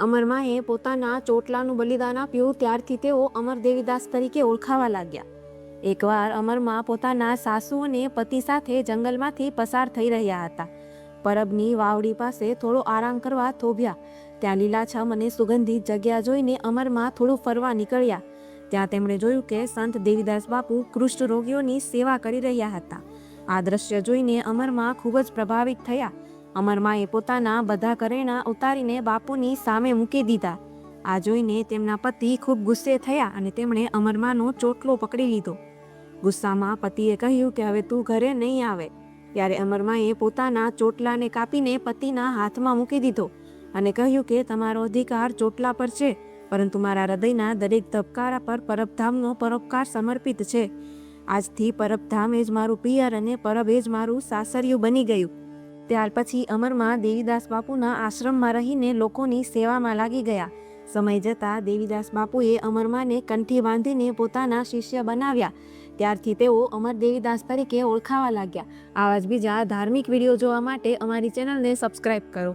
અમરમાએ પોતાના ચોટલાનું બલિદાન આપ્યું, ત્યારથી તેઓ અમર દેવીદાસ તરીકે ઓળખાવા લાગ્યા. એકવાર અમરમા પોતાના સાસુ અને પતિ સાથે જંગલમાંથી પસાર થઈ રહ્યા હતા. પરબની વાવડી પાસે થોડો આરામ કરવા થોભ્યા. ત્યાં લીલાછમ અને સુગંધિત જગ્યા જોઈને અમરમાં થોડું ફરવા નીકળ્યા. ત્યાં તેમણે જોયું કે સંત દેવીદાસ બાપુ કૃષ્ણ રોગીઓની સેવા કરી રહ્યા હતા. આ દ્રશ્ય જોઈને અમરમાં ખૂબ જ પ્રભાવિત થયા. અમરમાએ પોતાના બધા કરેણા ઉતારીને બાપુની સામે મૂકી દીધા. આ જોઈને તેમના પતિ ખૂબ ગુસ્સે થયા અને તેમણે અમરમાનો ચોટલો પકડી લીધો. ગુસ્સામાં પતિએ કહ્યું કે હવે તું ઘરે નહીં આવે. ત્યારે અમરમાએ પોતાના ચોટલાને કાપીને પતિના હાથમાં મૂકી દીધો અને કહ્યું કે તમારો અધિકાર ચોટલા પર છે, પરંતુ મારા હૃદયના દરેક ધબકારા પર પરબધામનો પરોપકાર સમર્પિત છે. આજથી પરબધામ એ જ મારું પિયર અને પરબ એ જ મારું સાસરિયું બની ગયું. ત્યાર પછી અમરમાં દેવીદાસ બાપુના આશ્રમમાં રહીને લોકોની સેવામાં લાગી ગયા. સમય જતાં દેવીદાસ બાપુએ અમરમાને કંઠી બાંધીને પોતાના શિષ્ય બનાવ્યા. ત્યારથી તેઓ અમર દેવીદાસ તરીકે ઓળખાવા લાગ્યા. આવા જ બીજા ધાર્મિક વીડિયો જોવા માટે અમારી ચેનલને સબસ્ક્રાઇબ કરો.